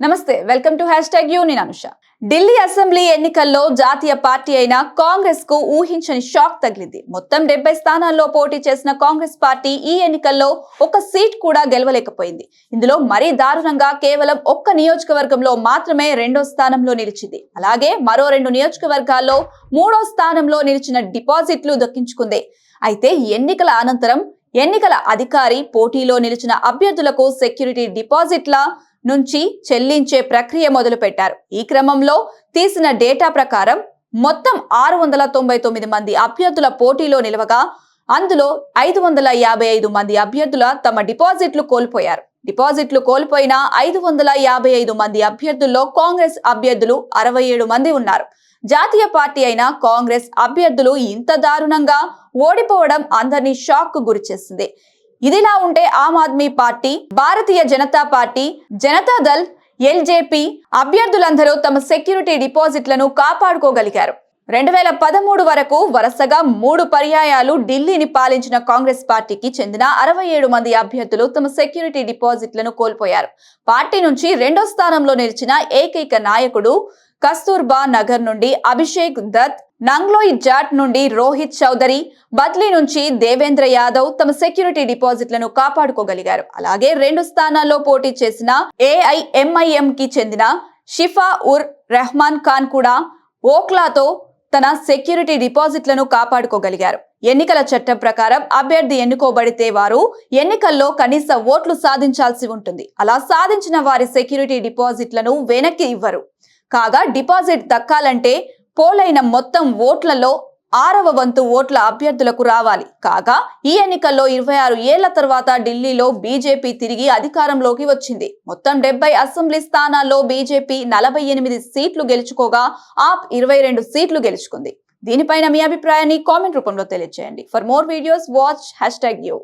నమస్తే welcome to hashtag U నేను Anusha. Delhi assembly ఎన్నికల్లో జాతీయ పార్టీ అయిన కాంగ్రెస్కు ఊహించని షాక్ తగిలింది. మొత్తం డెబ్బై స్థానాల్లో పోటీ చేసిన కాంగ్రెస్ పార్టీ ఈ ఎన్నికల్లో ఒక సీట్ కూడా గెలవలేకపోయింది. ఇందులో మరీ దారుణంగా కేవలం ఒక్క నియోజకవర్గంలో మాత్రమే రెండో స్థానంలో నిలిచింది. అలాగే మరో రెండు నియోజకవర్గాల్లో మూడో స్థానంలో నిలిచిన డిపాజిట్లు దక్కించుకుంది. అయితే ఎన్నికల అనంతరం ఎన్నికల అధికారి పోటీలో నిలిచిన అభ్యర్థులకు సెక్యూరిటీ డిపాజిట్ల నుంచి చెల్లించే ప్రక్రియ మొదలుపెట్టారు. ఈ క్రమంలో తీసిన డేటా ప్రకారం మొత్తం ఆరు వందల తొంభై తొమ్మిది మంది అభ్యర్థుల పోటీలో నిలవగా అందులో ఐదు వందల యాభై ఐదు మంది అభ్యర్థుల తమ డిపాజిట్లు కోల్పోయారు. డిపాజిట్లు కోల్పోయిన ఐదు వందల యాభై ఐదు మంది అభ్యర్థుల్లో కాంగ్రెస్ అభ్యర్థులు అరవై ఏడు మంది ఉన్నారు. జాతీయ పార్టీ అయిన కాంగ్రెస్ అభ్యర్థులు ఇంత దారుణంగా ఓడిపోవడం అందరినీ షాక్కు గురిచేసింది. ఇదిలా ఉంటే Aam Aadmi Party Bharatiya Janata Party Janata Dal LJP అభ్యర్థులందరూ తమ సెక్యూరిటీ డిపాజిట్లను కాపాడుకోగలిగారు. రెండు వేల పదమూడు వరకు వరుసగా మూడు పర్యాయాలు ఢిల్లీని పాలించిన కాంగ్రెస్ పార్టీకి చెందిన అరవై ఏడు మంది అభ్యర్థులు తమ సెక్యూరిటీ డిపాజిట్లను కోల్పోయారు. పార్టీ నుంచి రెండో స్థానంలో నిలిచిన ఏకైక నాయకుడు కస్తూర్బా నగర్ నుండి అభిషేక్ దత్ నంగ్లోయ్ జాట్ నుండి రోహిత్ చౌదరి బద్లీ నుంచి దేవేంద్ర యాదవ్ తమ సెక్యూరిటీ డిపాజిట్లను కాపాడుకోగలిగారు. అలాగే రెండు స్థానాల్లో పోటీ చేసిన ఏఐఎంఐఎం కి చెందిన షిఫా ఉర్ రెహమాన్ ఖాన్ కూడా ఓక్లాతో తన సెక్యూరిటీ డిపాజిట్లను కాపాడుకోగలిగారు. ఎన్నికల చట్టం ప్రకారం అభ్యర్థి ఎన్నుకోబడితే వారు ఎన్నికల్లో కనీస ఓట్లు సాధించాల్సి ఉంటుంది. అలా సాధించిన వారి సెక్యూరిటీ డిపాజిట్లను వెనక్కి ఇవ్వరు. కాగా డిపాజిట్ దక్కాలంటే పోలైన మొత్తం ఓట్లలో ఆరవ వంతు ఓట్ల అభ్యర్థులకు రావాలి. కాగా ఈ ఎన్నికల్లో ఇరవై ఆరు ఏళ్ళ తర్వాత ఢిల్లీలో బీజేపీ తిరిగి అధికారంలోకి వచ్చింది. మొత్తం డెబ్బై అసెంబ్లీ స్థానాల్లో బీజేపీ నలభై ఎనిమిది సీట్లు గెలుచుకోగా ఆప్ ఇరవై రెండు సీట్లు గెలుచుకుంది. దీనిపైన మీ అభిప్రాయాన్ని కామెంట్ రూపంలో తెలియజేయండి for more videos watch hashtag U